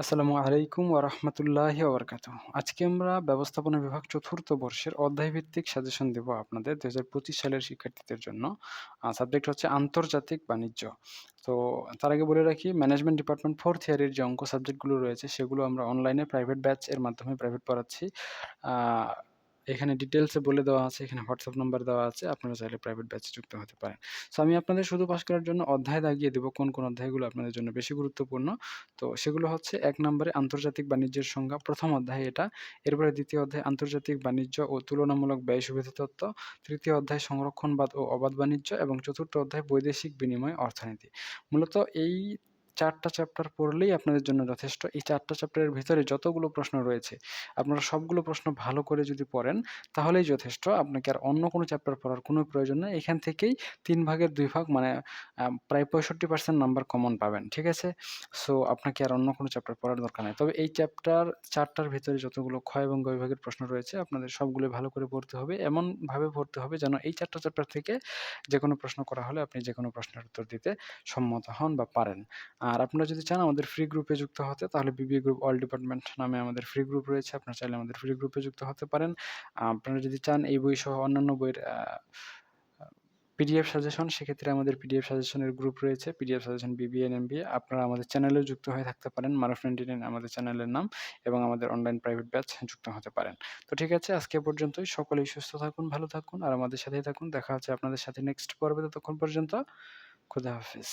আসসালামু আলাইকুম ওয়া রাহমাতুল্লাহি ওয়া বারাকাতুহু। আজকে আমরা ব্যবস্থাপনা বিভাগ চতুর্থ বর্ষের অধ্যায়ভিত্তিক সাজেশন দেব আপনাদের ২০২৫ সালের শিক্ষার্থীদের জন্য। সাবজেক্ট হচ্ছে আন্তর্জাতিক বাণিজ্য। তো তার আগে বলে রাখি ম্যানেজমেন্ট ডিপার্টমেন্ট ফোর্থ ইয়ারের যে অঙ্ক সাবজেক্টগুলো রয়েছে, সেগুলো আমরা অনলাইনে প্রাইভেট ব্যাচ এর মাধ্যমে প্রাইভেট পড়াচ্ছি। এখানে ডিটেলসে বলে দেওয়া আছে, এখানে হোয়াটসঅ্যাপ নাম্বার দেওয়া আছে। আপনারা চাইলে প্রাইভেট ব্যাচে যুক্ত হতে পারেন। সো আমি আপনাদের শুধু পাস করার জন্য অধ্যায় দাগিয়ে দেবো কোন, কোন অধ্যায়গুলো আপনাদের জন্য বেশি গুরুত্বপূর্ণ। তো সেগুলো হচ্ছে এক নম্বরে আন্তর্জাতিক বাণিজ্যের সংজ্ঞা, প্রথম অধ্যায় এটা। এরপরে দ্বিতীয় অধ্যায় আন্তর্জাতিক বাণিজ্য ও তুলনামূলক ব্যয় সুবিধা তত্ত্ব, ৩য় অধ্যায় সংরক্ষণবাদ ও অবাধ বাণিজ্য এবং চতুর্থ অধ্যায় বৈদেশিক বিনিময় অর্থনীতি। মূলত এই ৪ টা চ্যাপ্টার পড়লেই আপনাদের জন্য যথেষ্ট। এই চারটা চ্যাপ্টারের ভিতরে যতগুলো প্রশ্ন রয়েছে, আপনারা সবগুলো প্রশ্ন ভালো করে যদি পড়েন তাহলেই যথেষ্ট। আপনাকে আর অন্য কোনো চ্যাপ্টার পড়ার কোনো প্রয়োজন নেই এখান থেকেই তিন ভাগের দুই ভাগ মানে প্রায় ৬৫% নাম্বার কমন পাবেন। ঠিক আছে? সো আপনাকে আর অন্য কোনো চ্যাপ্টার পড়ার দরকার নেই তবে এই চ্যাপ্টার চারটার ভিতরে যতগুলো ক্ষয় এবং বিভাগের প্রশ্ন রয়েছে আপনাদের সবগুলোই ভালো করে পড়তে হবে। এমনভাবে পড়তে হবে যেন এই চারটা চ্যাপ্টার থেকে যে কোনো প্রশ্ন করা হলে আপনি যে কোনো প্রশ্নের উত্তর দিতে সম্মত হন বা পারেন। আর আপনারা যদি চান আমাদের ফ্রি গ্রুপে যুক্ত হতে তাহলে বিবিএ গ্রুপ অল ডিপার্টমেন্ট নামে আমাদের ফ্রি গ্রুপ রয়েছে। আপনারা চাইলে আমাদের ফ্রি গ্রুপে যুক্ত হতে পারেন। আপনারা যদি চান এই বই সহ অন্যান্য বইয়ের পিডিএফ সাজেশন সেক্ষেত্রে আমাদের পিডিএফ সাজেশনের গ্রুপ রয়েছে। PDF suggestion BBA and MBA. আপনারা আমাদের চ্যানেলেও যুক্ত হয়ে থাকতে পারেন। মারুফ 99 আমাদের চ্যানেলের নাম এবং আমাদের অনলাইন প্রাইভেট ব্যাচ যুক্ত হতে পারেন। তো ঠিক আছে আজকে পর্যন্তই। সকলেই সুস্থ থাকুন, ভালো থাকুন আর আমাদের সাথেই থাকুন। দেখা হচ্ছে আপনাদের সাথে নেক্সট পর্বে। ততক্ষণ পর্যন্ত খোদা হাফেজ।